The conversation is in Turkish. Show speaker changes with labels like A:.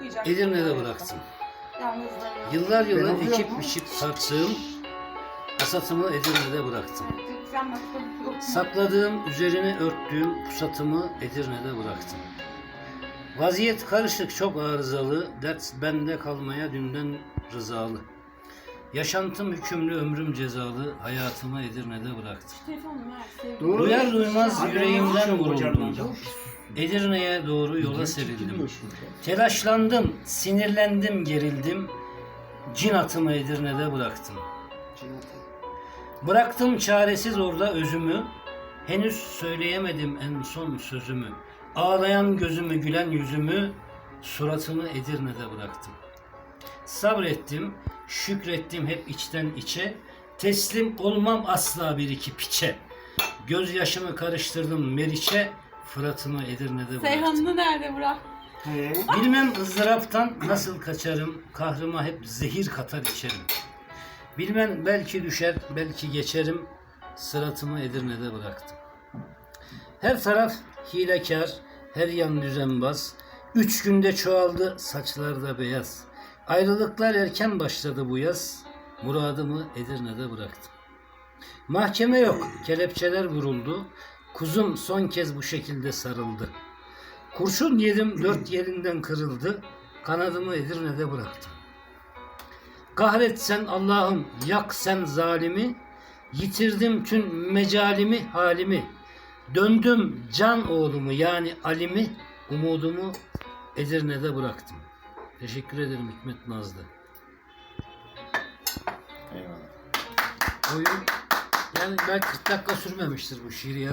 A: okuyacak.
B: Edirne'de bıraktım. Yıllar
C: Ben okuyorum
B: ekip
C: ama.
B: biçip sattığım hasatımı Edirne'de bıraktım.
A: Başka yok.
B: Sakladığım, üzerine örttüğüm pusatımı Edirne'de bıraktım. Vaziyet karışık, çok arızalı, dert bende kalmaya dünden rızalı. Yaşantım hükümlü, ömrüm cezalı, hayatımı Edirne'de bıraktım.
A: Telefonu ver. sevgilim.
C: Doğru.
B: Duyar duymaz yüreğimden vuruldum. Edirne'ye doğru yola serildim. Telaşlandım, sinirlendim, gerildim. Cin atımı Edirne'de bıraktım. Bıraktım çaresiz orada özümü. Henüz söyleyemedim en son sözümü. Ağlayan gözümü, gülen yüzümü, suratımı Edirne'de bıraktım. Sabrettim, şükrettim hep içten içe. Teslim olmam asla bir iki piçe. Gözyaşımı karıştırdım Meriç'e, Fırat'ımı Edirne'de bıraktım.
A: Seyhan'ını nerede bırak?
C: He.
B: Bilmem ızdıraptan nasıl kaçarım, kahrıma hep zehir katar içerim. Bilmem belki düşer, belki geçerim, sıratımı Edirne'de bıraktım. Her taraf hilekar, her yan düzenbaz. Üç günde çoğaldı saçlarda beyaz. Ayrılıklar erken başladı bu yaz, muradımı Edirne'de bıraktım. Mahkeme yok, kelepçeler vuruldu. Kuzum son kez bu şekilde sarıldı. Kurşun yedim dört yerinden kırıldı. Kanadımı Edirne'de bıraktım. Kahret sen Allah'ım yak sen zalimi. Yitirdim tüm mecalimi halimi. Döndüm can oğlumu yani Ali'mi umudumu Edirne'de bıraktım. Teşekkür ederim Hikmet Nazlı.
C: Eyvallah.
B: Oyun yani belki 40 dakika sürmemiştir bu şiir ya.